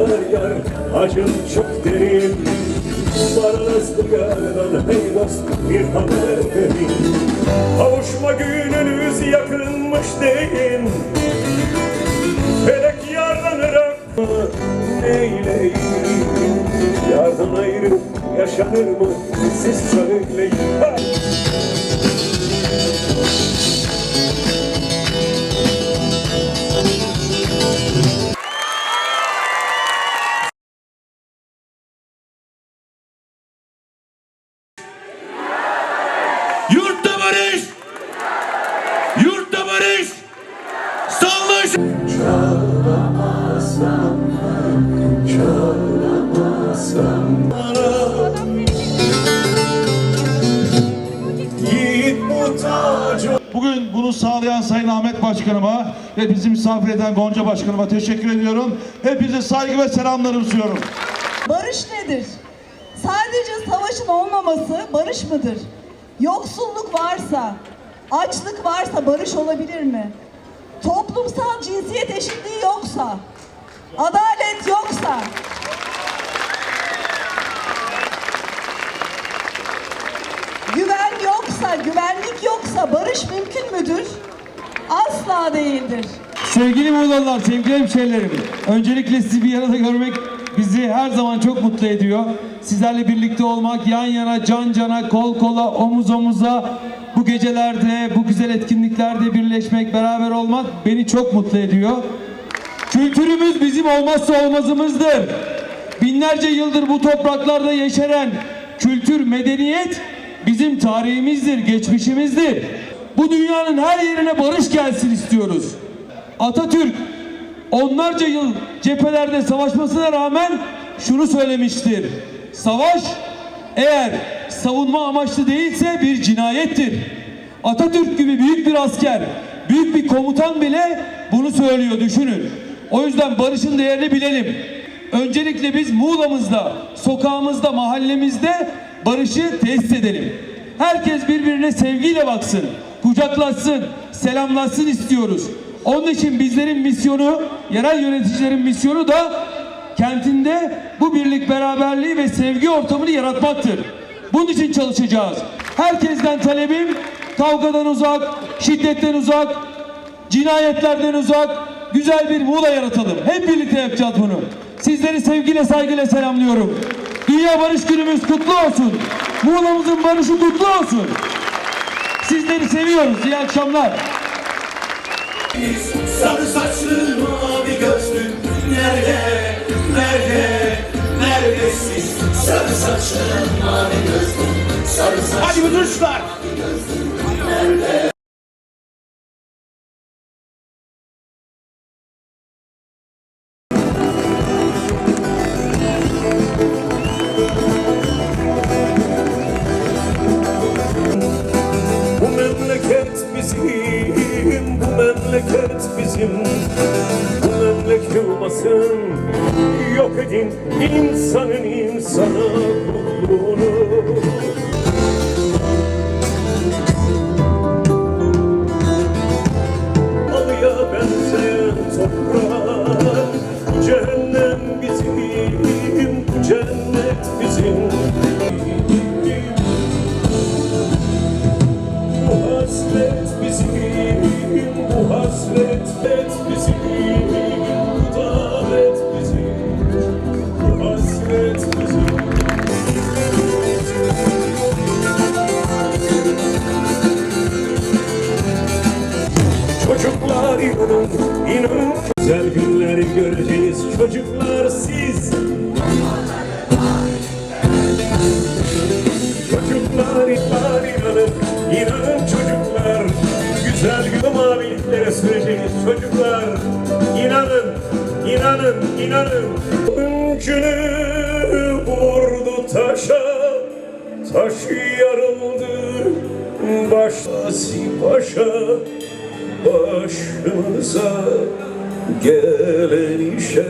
yar yar acım çok derin. Bana nasıl yardan hey dost bir haber verin Kavuşma gününüz yakınmış deyin. Felek yardan ırak neyleyim? Yardan ayrı yaşanır mı? Siz söyleyin. Ha! Yiğit muhtaç Bugün bunu sağlayan Sayın Ahmet Başkanıma ve bizi misafir eden Gonca Başkanıma teşekkür ediyorum. Hepinize saygı ve selamlarımı sunuyorum. Barış nedir? Sadece savaşın olmaması barış mıdır? Yoksulluk varsa, açlık varsa barış olabilir mi? Toplumsal cinsiyet eşitliği yoksa, adalet yoksa, güven yoksa, güvenlik yoksa barış mümkün müdür? Asla değildir. Sevgili Muğlalılar, sevgili hemşehrilerim. Öncelikle sizi bir arada görmek bizi her zaman çok mutlu ediyor. Sizlerle birlikte olmak, yan yana, can cana, kol kola, omuz omuza bu gecelerde, bu güzel etkinliklerde birleşmek, beraber olmak beni çok mutlu ediyor. Kültürümüz bizim olmazsa olmazımızdır. Binlerce yıldır bu topraklarda yeşeren kültür, medeniyet bizim tarihimizdir, geçmişimizdir. Bu dünyanın her yerine barış gelsin istiyoruz. Atatürk onlarca yıl cephelerde savaşmasına rağmen şunu söylemiştir. Savaş eğer savunma amaçlı değilse bir cinayettir. Atatürk gibi büyük bir asker, büyük bir komutan bile bunu söylüyor düşünün. O yüzden barışın değerini bilelim. Öncelikle biz Muğla'mızda, sokağımızda, mahallemizde barışı tesis edelim. Herkes birbirine sevgiyle baksın, kucaklaşsın, selamlaşsın istiyoruz. Onun için bizlerin misyonu, yerel yöneticilerin misyonu da kentinde bu birlik beraberliği ve sevgi ortamını yaratmaktır. Bunun için çalışacağız. Herkesten talebim kavgadan uzak, şiddetten uzak, cinayetlerden uzak, güzel bir Muğla yaratalım. Hep birlikte yapacağız bunu. Sizleri sevgiyle saygıyla selamlıyorum. Dünya Barış Günümüz kutlu olsun. Muğla'mızın barışı kutlu olsun. Sizleri seviyoruz. İyi akşamlar. Sarı saçlı mavi gözlü Nerede, nerede, neredesin? Sarı saçlı mavi gözlü Sarı saçlı Hadi bütün çocuklar! Bu yok edin insanın insana kulluğunu Halıya benzeyen toprak Cehennem bizim, cennet bizim süreceğiz çocuklar. İnanın, inanın, inanın. Öncünü vurdu taşa Taş yarıldı. Başlası paşa Başımıza gelen işe.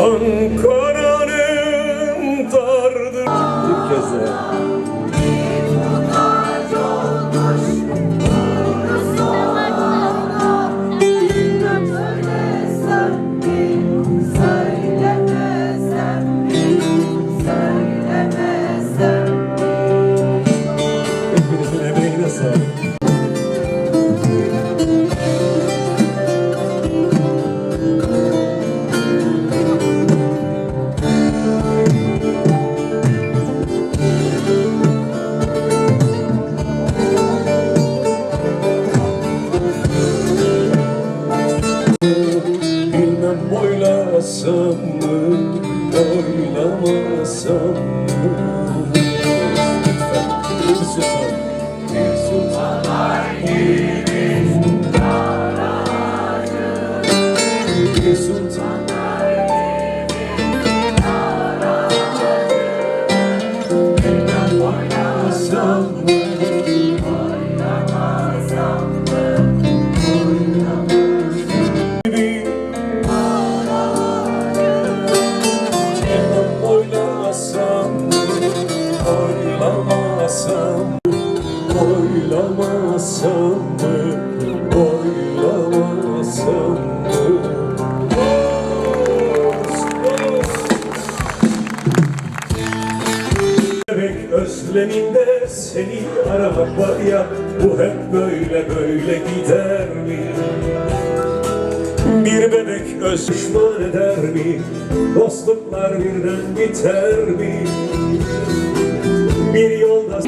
Ankara'nın oylasam mı, oylamasam mı? Bir sultan, bir sultan Bir sultan özleminde seni aramak var ya Bu hep böyle böyle gider mi? Bir bebek öz düşman eder mi? Dostluklar birden biter mi? Bir yolda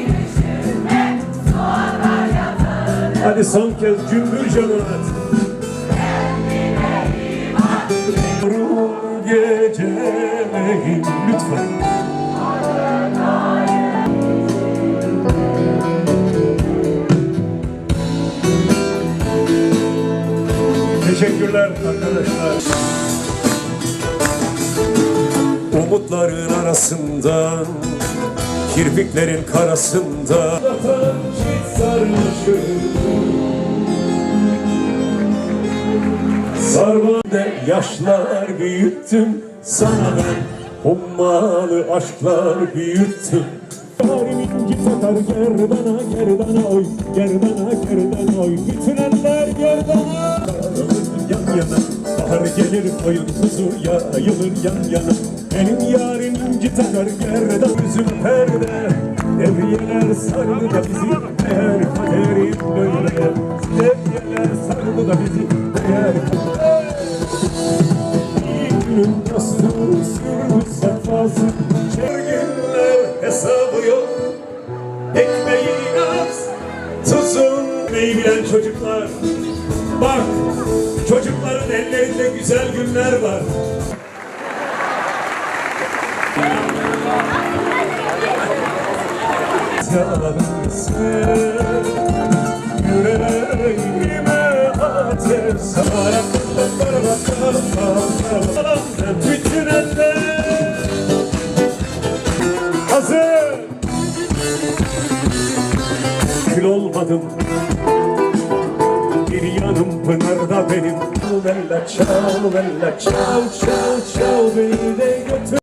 Hadi son kez cümbür cemaat Teşekkürler. Arkadaşlar. Umutların arasından Kirpiklerin karasında. Sarmada yaşlar büyüttüm Sana ben hummalı aşklar büyüttüm. Yarim inci takar gerdana gerdana oy Gerdana gerdana oy. Bütün gelir oyun kuzu yayılır yan yana. Benim yarim takar gerdan yüzüm perde. Devriyeler sardı da bizi Eğer kaderim böyle. Devriyeler sardı da bizi Eğer günün dostu sürdü sefası. Her günler hesabı yok. Ekmeğin az Tuzun Neyi bilen çocuklar? Bak ellerinde güzel günler var. Yalnızsın Yüreğime ateş sarar Bütün eller Hazır Kül olmadım. Bir yanım pınarda benim la, chow, la, chow, chow, chow, baby.